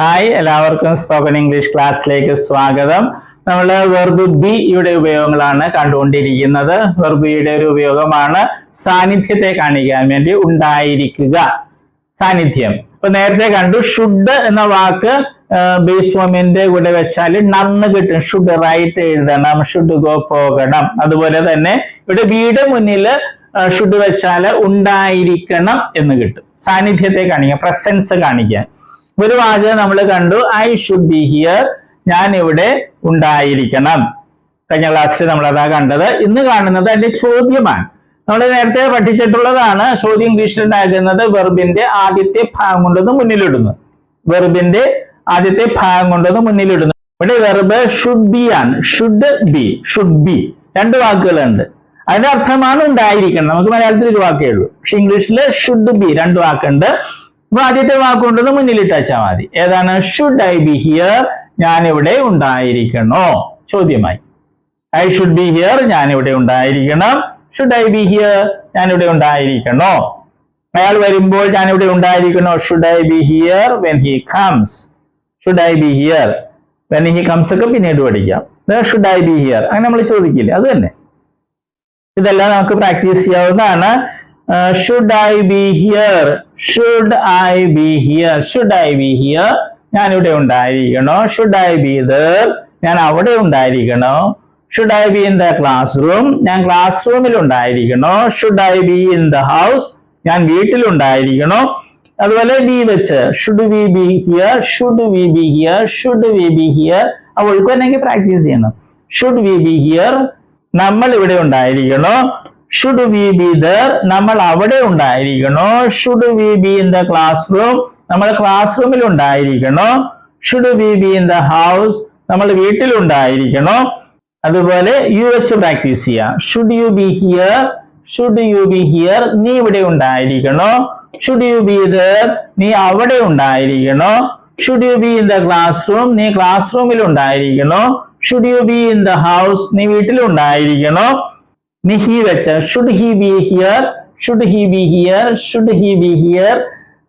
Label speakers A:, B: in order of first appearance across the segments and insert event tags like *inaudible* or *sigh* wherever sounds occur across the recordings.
A: Hi എല്ലാവർക്കും spoken English ക്ലാസ്സിലേക്ക് സ്വാഗതം. നമ്മൾ വെർബ് ബി യുടെ ഉപയോഗങ്ങളാണ് കണ്ടുകൊണ്ടിരിക്കുന്നത്. വെർബ് ബിയുടെ ഒരു ഉപയോഗമാണ് സാന്നിധ്യത്തെ കാണിക്കാൻ വേണ്ടി ഉണ്ടായിരിക്കുക. സാന്നിധ്യം. ഇപ്പൊ നേരത്തെ കണ്ടു ഷുഡ് എന്ന വാക്ക് ബേസ് ഫോമിന്റെ കൂടെ വെച്ചാൽ നന്ന് കിട്ടും. ഷുഡ് റൈറ്റ് എഴുതണം ഷുഡ് ഗോ പോകണം. അതുപോലെ തന്നെ ഇവിടെ ബിയുടെ മുന്നിൽ ഷുഡ് വെച്ചാൽ ഉണ്ടായിരിക്കണം എന്ന് കിട്ടും. സാന്നിധ്യത്തെ കാണിക്കാം പ്രസൻസ് കാണിക്കാൻ ഒരു വാചകം നമ്മൾ കണ്ടു ഐ ഷുഡ് ബി ഹിയർ ഞാൻ ഇവിടെ ഉണ്ടായിരിക്കണം. കഴിഞ്ഞ ക്ലാസ്സിൽ നമ്മൾ അതാ കണ്ടത്. ഇന്ന് കാണുന്നത് അതിന്റെ ചോദ്യമാണ്. നമ്മൾ നേരത്തെ പഠിച്ചിട്ടുള്ളതാണ്. ചോദ്യം ഇംഗ്ലീഷിൽ ഉണ്ടാകുന്നത് വെർബിന്റെ ആദ്യത്തെ ഭാഗം കൊണ്ടത് മുന്നിലിടുന്നു. വെർബിന്റെ ആദ്യത്തെ ഭാഗം കൊണ്ടത് മുന്നിലിടുന്നു. ഇവിടെ വെർബ് ഷുഡ് ബി ആണ്. ഷുഡ് ബി ഷുഡ് ബി രണ്ട് വാക്കുകളുണ്ട്. അതിന്റെ അർത്ഥമാണ് ഉണ്ടായിരിക്കണം. നമുക്ക് മലയാളത്തിൽ ഒരു വാക്കേ ഉള്ളൂ. പക്ഷെ ഇംഗ്ലീഷിൽ ഷുഡ് ബി രണ്ട് വാക്കുണ്ട്. അപ്പൊ ആദ്യത്തെ വാക്കുകൊണ്ടത് മുന്നിലിട്ട് വെച്ചാൽ മതി. ഏതാണ്? ഷുഡ് ഐ ബി ഹിയർ ഞാൻ ഇവിടെ ഉണ്ടായിരിക്കണോ? ചോദ്യമായി. ഐ ഷുഡ് ബി ഹിയർ ഞാൻ ഇവിടെ ഉണ്ടായിരിക്കണം. ഷുഡ് ഐ ബി ഹിയർ ഞാൻ ഇവിടെ ഉണ്ടായിരിക്കണോ? അയാൾ വരുമ്പോൾ ഞാൻ ഇവിടെ ഉണ്ടായിരിക്കണോ? Should I be here when he comes should I be here when he comes ഒക്കെ പിന്നീട് പഠിക്കാം. ഷുഡ് ഐ ബി ഹിയർ അങ്ങനെ നമ്മൾ ചോദിക്കില്ലേ? അത് തന്നെ. ഇതെല്ലാം നമുക്ക് പ്രാക്ടീസ് ചെയ്യാവുന്നതാണ്. Should I be here? Should I be here? Should I be here? ഞാൻ ഇവിടെ ഉണ്ടായിരിക്കണോ? ഷുഡ് ഐ ബി ദർ ഞാൻ അവിടെ ഉണ്ടായിരിക്കണോ? Should I be in the classroom ഞാൻ ക്ലാസ് റൂമിൽ ഉണ്ടായിരിക്കണോ? Should I be in the house ഞാൻ വീട്ടിൽ ഉണ്ടായിരിക്കണോ? അതുപോലെ ബി വെച്ച്. Should we be here should we be here should we be here അവൾക്ക് വേണമെങ്കിൽ പ്രാക്ടീസ് ചെയ്യണം. ഷുഡ് വി ബി ഹിയർ നമ്മൾ ഇവിടെ ഉണ്ടായിരിക്കണോ? ഷുഡ് വി ബി ദർ നമ്മൾ അവിടെ ഉണ്ടായിരിക്കണോ? Should we be in the classroom നമ്മൾ ക്ലാസ് റൂമിൽ ഉണ്ടായിരിക്കണോ? Should we be in the house നമ്മൾ വീട്ടിലുണ്ടായിരിക്കണോ അതുപോലെ യു വെച്ച് പ്രാക്ടീസ് ചെയ്യാം. Should you be here should you be here നീ ഇവിടെ ഉണ്ടായിരിക്കണോ? ഷുഡ് യു ബി ദർ നീ അവിടെ ഉണ്ടായിരിക്കണോ? Should you be in the classroom നീ ക്ലാസ് റൂമിൽ ഉണ്ടായിരിക്കണോ? Should you be in the house നീ വീട്ടിൽ ഉണ്ടായിരിക്കണോ? നീ ഹി വെച്ച് should he be here should he be here should he be here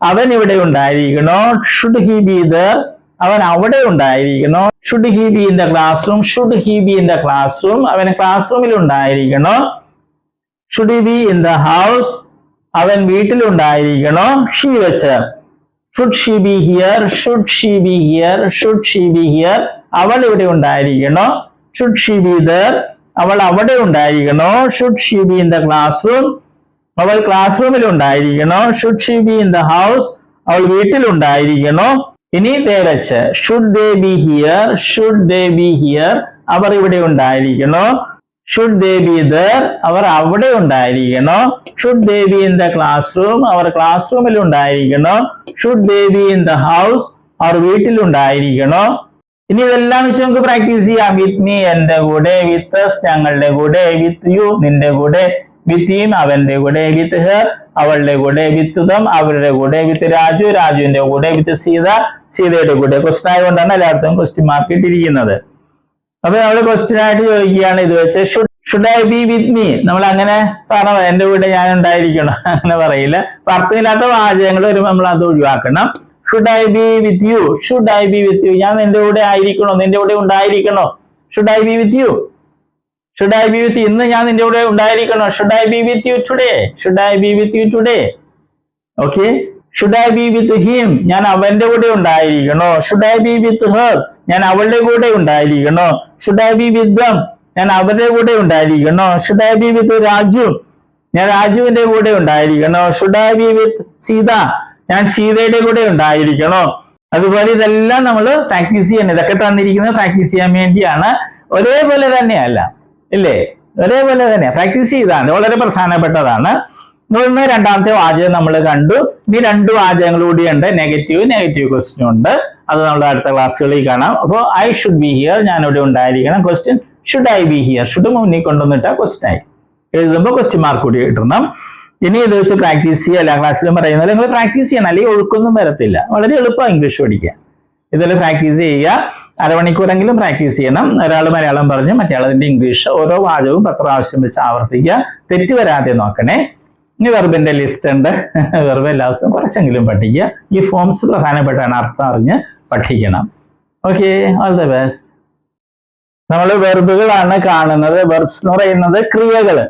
A: അവൻ ഇവിടെ ഉണ്ടായിരിക്കണോ ഷുഡ് ഹി ബി ദർ അവൻ അവിടെ ഉണ്ടായിരിക്കണോ should he be in the classroom should he be in the classroom അവൻ ക്ലാസ് റൂമിൽ ഉണ്ടായിരിക്കണോ should be in the house അവൻ വീട്ടിലുണ്ടായിരിക്കണോ ഷീ വെച്ച് should she be here should she be here should she be here അവൾ ഇവിടെ ഉണ്ടായിരിക്കണോ ഷുഡ് ഷീ ബി ദർ അവൾ അവിടെ ഉണ്ടായിരിക്കണോ? Should she be in the classroom അവൾ ക്ലാസ് റൂമിൽ ഉണ്ടായിരിക്കണോ? Should she be in the house അവൾ വീട്ടിൽ ഉണ്ടായിരിക്കണോ? ഇനി they should they be here should they be here അവർ ഇവിടെ ഉണ്ടായിരിക്കണോ? ഷുഡ് ദേ ബി ദർ അവർ അവിടെ ഉണ്ടായിരിക്കണോ? Should they be in the classroom അവർ ക്ലാസ് റൂമിൽ ഉണ്ടായിരിക്കണോ? Should they be in the house അവർ വീട്ടിൽ ഉണ്ടായിരിക്കണോ? ഇനി ഇതെല്ലാം വെച്ച് നമുക്ക് പ്രാക്ടീസ് ചെയ്യാം. വിത്ത് മീ എന്റെ കൂടെ. വിത്ത് ഞങ്ങളുടെ കൂടെ. വിത്ത് യു നിന്റെ കൂടെ. വിത്ത് ഹീം അവന്റെ കൂടെ. വിത്ത് ഹെർ അവളുടെ കൂടെ. വിത്ത് ദം അവരുടെ കൂടെ. വിത്ത് രാജു രാജുവിന്റെ കൂടെ. വിത്ത് സീത സീതയുടെ കൂടെ. ക്വസ്റ്റൻ ആയതുകൊണ്ടാണ് എല്ലായിടത്തും ക്വസ്റ്റ്യൻ മാർക്ക് ഇട്ടിരിക്കുന്നത്. അപ്പൊ നമ്മൾ ക്വസ്റ്റ്യൻ ആയിട്ട് ചോദിക്കുകയാണ്. ഇത് വെച്ച് should I be with me നമ്മൾ അങ്ങനെ സാറ എന്റെ കൂടെ ഞാൻ ഉണ്ടായിരിക്കണം. *laughs* അങ്ങനെ പറയില്ല. അർത്ഥമില്ലാത്ത വാചകങ്ങൾ വരുമ്പോൾ നമ്മൾ അത് ഒഴിവാക്കണം. Should I be with you should I be with you ഞാൻ നിന്റെ കൂടെ ആയിരിക്കണോ നിന്റെ കൂടെ ഉണ്ടായിരിക്കണോ should I be with you should I be with ഇന്ന് ഞാൻ നിന്റെ കൂടെ ഉണ്ടായിരിക്കണോ should I be with you today should I be with you today okay should I be with him ഞാൻ അവന്റെ കൂടെ ഉണ്ടായിരിക്കണോ should I be with her ഞാൻ അവളുടെ കൂടെ ഉണ്ടായിരിക്കണോ should I be with them ഞാൻ അവരുടെ കൂടെ ഉണ്ടായിരിക്കണോ should I be with Raju ഞാൻ രാജുവിന്റെ കൂടെ ഉണ്ടായിരിക്കണോ should I be with Sita ഞാൻ സീതയുടെ കൂടെ ഉണ്ടായിരിക്കണോ. അതുപോലെ ഇതെല്ലാം നമ്മൾ പ്രാക്ടീസ് ചെയ്യണം. ഇതൊക്കെ തന്നിരിക്കുന്നത് പ്രാക്ടീസ് ചെയ്യാൻ വേണ്ടിയാണ്. ഒരേപോലെ തന്നെയല്ല ഇല്ലേ? ഒരേപോലെ തന്നെ പ്രാക്ടീസ് ചെയ്താണ്. വളരെ പ്രധാനപ്പെട്ടതാണ്. ഒന്ന് രണ്ടാമത്തെ വാചകം നമ്മൾ കണ്ടു. ഇനി രണ്ട് വാചകങ്ങൾ കൂടിയുണ്ട്. നെഗറ്റീവ് നെഗറ്റീവ് ക്വസ്റ്റ്യൻ ഉണ്ട്. അത് നമ്മൾ അടുത്ത ക്ലാസ്സുകളിൽ കാണാം. അപ്പോൾ ഐ ഷുഡ് ബി ഹിയർ ഞാൻ ഇവിടെ ഉണ്ടായിരിക്കണം. Question should I be here should മുന്നിൽ കൊണ്ടുവന്നിട്ട ക്വസ്റ്റ്യൻ ആയി. എഴുതുമ്പോൾ ക്വസ്റ്റ്യൻ മാർക്ക് കൂടി ഇടണം ഇനി ഇത് വെച്ച് പ്രാക്ടീസ് ചെയ്യുക എല്ലാ ക്ലാസ്സിലും പറയുന്നത് നിങ്ങൾ പ്രാക്ടീസ് ചെയ്യണം. അല്ലെങ്കിൽ ഒഴുക്കൊന്നും വരത്തില്ല. വളരെ എളുപ്പമാണ് ഇംഗ്ലീഷ് പഠിക്കാൻ ഇതിൽ പ്രാക്ടീസ് ചെയ്യുക. അരമണിക്കൂറെങ്കിലും പ്രാക്ടീസ് ചെയ്യണം. ഒരാൾ മലയാളം പറഞ്ഞ് മറ്റേ ഇംഗ്ലീഷ് ഓരോ വാചകവും പത്ത് പ്രാവശ്യം വെച്ച് ആവർത്തിക്കുക. തെറ്റ് വരാതെ നോക്കണേ. ഇനി വെറുബിന്റെ ലിസ്റ്റ് ഉണ്ട്. വെർബ് എല്ലാ ദിവസവും കുറച്ചെങ്കിലും പഠിക്കുക. ഈ ഫോംസ് പ്രധാനപ്പെട്ടാണ് അർത്ഥം അറിഞ്ഞ് പഠിക്കണം. ഓക്കെ ഓൾ ദ ബെസ്റ്റ് നമ്മൾ വെർബുകളാണ് കാണുന്നത്. വെർബ്സ് എന്ന് പറയുന്നത് ക്രിയകൾ.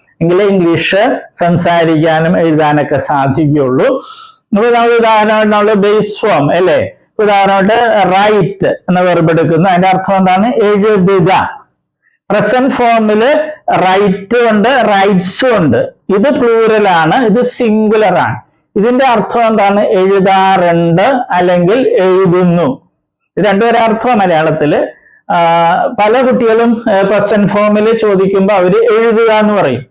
A: എങ്കിലേ ഇംഗ്ലീഷ് സംസാരിക്കാനും എഴുതാനൊക്കെ സാധിക്കുകയുള്ളൂ. അപ്പൊ നമ്മൾ ഉദാഹരണമായിട്ട് നമ്മൾ ബേസ് ഫോം അല്ലേ? ഉദാഹരണമായിട്ട് റൈറ്റ് എന്ന വെർബ് എടുക്കുന്നു. അതിന്റെ അർത്ഥം എന്താണ്? എഴുതുക. പ്രസന്റ് ഫോമിൽ റൈറ്റ് ഉണ്ട് റൈറ്റ്സ് ഉണ്ട്. ഇത് പ്ലൂറൽ ആണ് ഇത് സിംഗുലർ ആണ്. ഇതിന്റെ അർത്ഥം എന്താണ്? എഴുതാറുണ്ട് അല്ലെങ്കിൽ എഴുതുന്നു. ഇത് രണ്ടുപേരെ അർത്ഥം മലയാളത്തിൽ. ആ, പല കുട്ടികളും പ്രസന്റ് ഫോമിൽ ചോദിക്കുമ്പോൾ അവർ എഴുതുക എന്ന് പറയും.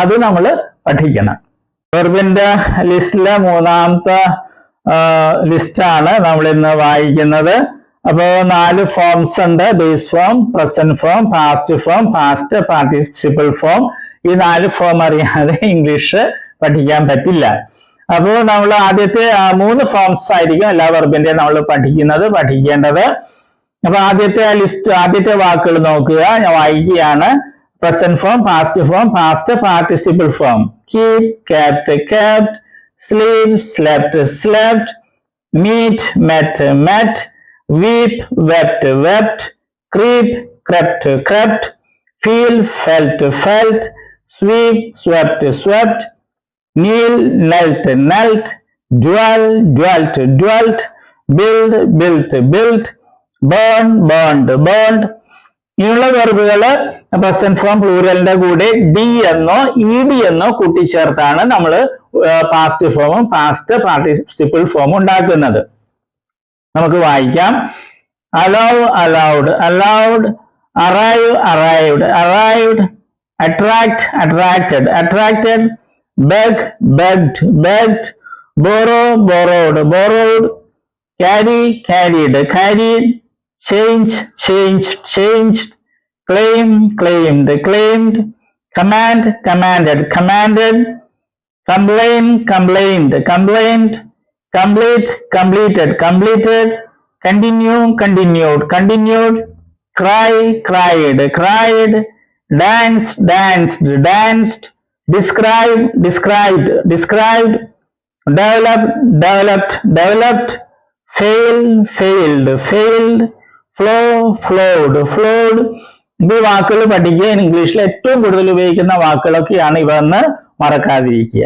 A: അത് നമ്മൾ പഠിക്കണം. വെർബിന്റെ ലിസ്റ്റിലെ മൂന്നാമത്തെ ലിസ്റ്റാണ് നമ്മൾ ഇന്ന് വായിക്കുന്നത്. അപ്പോൾ നാല് ഫോംസ് ഉണ്ട്. Base form present form past form past participle form. ഈ നാല് ഫോം അറിയാതെ ഇംഗ്ലീഷ് പഠിക്കാൻ പറ്റില്ല. അപ്പോൾ നമ്മൾ ആദ്യത്തെ മൂന്ന് ഫോംസ് ആയിരിക്കും എല്ലാ വെർബിന്റെ നമ്മൾ പഠിക്കുന്നത് പഠിക്കേണ്ടത്. അപ്പൊ ആദ്യത്തെ ലിസ്റ്റ് ആദ്യത്തെ വാക്കുകൾ നോക്കുക. ഞാൻ വായിക്കുകയാണ്. Present form, past form, past participle form. Keep, kept, kept. Sleep, slept, slept. Meet, met, met. Weep, wept, wept. Creep, crept, crept. Feel, felt, felt. Sweep, swept, swept. Kneel, knelt, knelt. Dwell, dwelt, dwelt. Build, built, built. Burn, burned, burned. ഇങ്ങനെയുള്ള വെർബുകൾ present form പ്ലൂറലിന്റെ കൂടെ D എന്നോ E D എന്നോ കൂട്ടിച്ചേർത്താണ് നമ്മൾ past ഫോമും past participle ഫോമും ഉണ്ടാക്കുന്നത്. നമുക്ക് വായിക്കാം. Allow allowed allowed arrive arrived arrived attract attracted attracted beg begged begged borrow borrowed borrowed carry carried carried change changed changed. Claim claimed. Claimed. Command commanded. Commanded. Complain complained. Complained. Complete completed. Completed. Continue continued. Continued. Cry cried. Cried. Dance danced. Danced. Describe described. Described. Develop developed. Developed. Fail failed. Failed flow flowed. Flowed ഈ വാക്കുകൾ പഠിക്കുക. ഇംഗ്ലീഷിൽ ഏറ്റവും കൂടുതൽ ഉപയോഗിക്കുന്ന വാക്കുകളൊക്കെയാണ് ഇവ എന്ന് മറക്കാതിരിക്കുക.